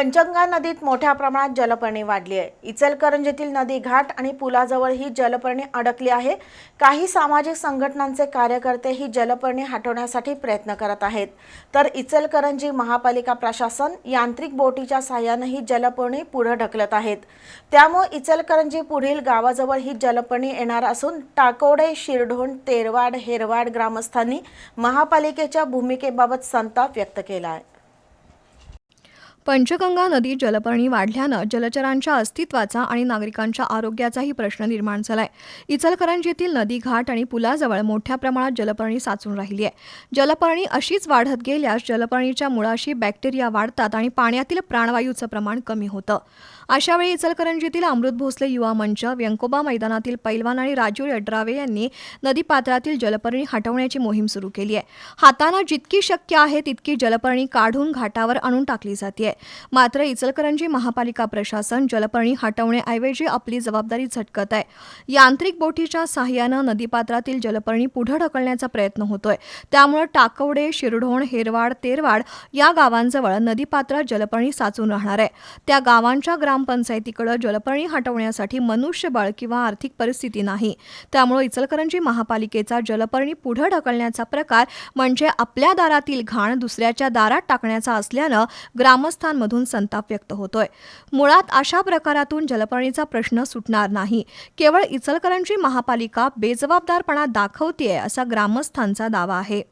पंचगंगा नदीत मोठ्या प्रमाणात जलपर्णी वाढली आहे. इचलकरंजीतील नदी घाट आणि पुलाजवळ ही जलपर्णी अडकली आहे. काही सामाजिक संघटनांचे कार्यकर्ते ही जलपर्णी हटवण्यासाठी प्रयत्न करत आहेत. तर इचलकरंजी महापालिका प्रशासन यांत्रिक बोटीच्या सहाय्यानं ही जलपर्णी पुढे ढकलत आहेत. त्यामुळे इचलकरंजी पुढील गावाजवळ ही जलपर्णी येणार असून टाकोडे शिरढोण तेरवाड हेरवाड ग्रामस्थांनी महापालिकेच्या भूमिकेबाबत संताप व्यक्त केला आहे. पंचगंगा नदीत जलपर्णी वाढल्यानं जलचरांच्या अस्तित्वाचा आणि नागरिकांच्या आरोग्याचाही प्रश्न निर्माण झालाय. इचलकरंजीतील नदी घाट आणि पुलाजवळ मोठ्या प्रमाणात जलपर्णी साचून राहिली आहे. जलपर्णी अशीच वाढत गेल्यास जलपर्णीच्या मुळाशी बॅक्टेरिया वाढतात आणि पाण्यातील प्राणवायूचं प्रमाण कमी होतं. अशावेळी इचलकरंजीतील अमृत भोसले युवा मंच व्यंकोबा मैदानातील पैलवान आणि राजू यड्रावे यांनी नदीपात्रातील जलपर्णी हटवण्याची मोहीम सुरू केली आहे. हातानं जितकी शक्य आहे तितकी जलपर्णी काढून घाटावर आणून टाकली जाते मात्र इचलकरंजी महापालिका प्रशासन जलपर्णी हटवण्याऐवजी आपली जबाबदारी झटकत आहे. यांत्रिक बोटीच्या साहाय्यानं नदीपात्रातील जलपर्णी पुढे ढकलण्याचा प्रयत्न होतोय. त्यामुळे टाकवडे शिरढोण हेरवाड तेरवाड या गावांजवळ नदीपात्रात जलपर्णी साचून राहणार आहे. त्या गावांच्या ग्रामपंचायतीकडे जलपर्णी हटवण्यासाठी मनुष्यबळ किंवा आर्थिक परिस्थिती नाही. त्यामुळे इचलकरंजी महापालिकेचा जलपर्णी पुढे ढकलण्याचा प्रकार म्हणजे आपल्या दारातील घाण दुसऱ्याच्या दारात टाकण्याचा असल्यानं ग्रामस्थ ग्रामस्थांमधून संताप व्यक्त होतोय. मुळात अशा प्रकारातून जलपाणीचा प्रश्न सुटणार नाही. केवळ इचलकरंजी महापालिका बेजबाबदारपणा दाखवतेय असा ग्रामस्थांचा दावा आहे.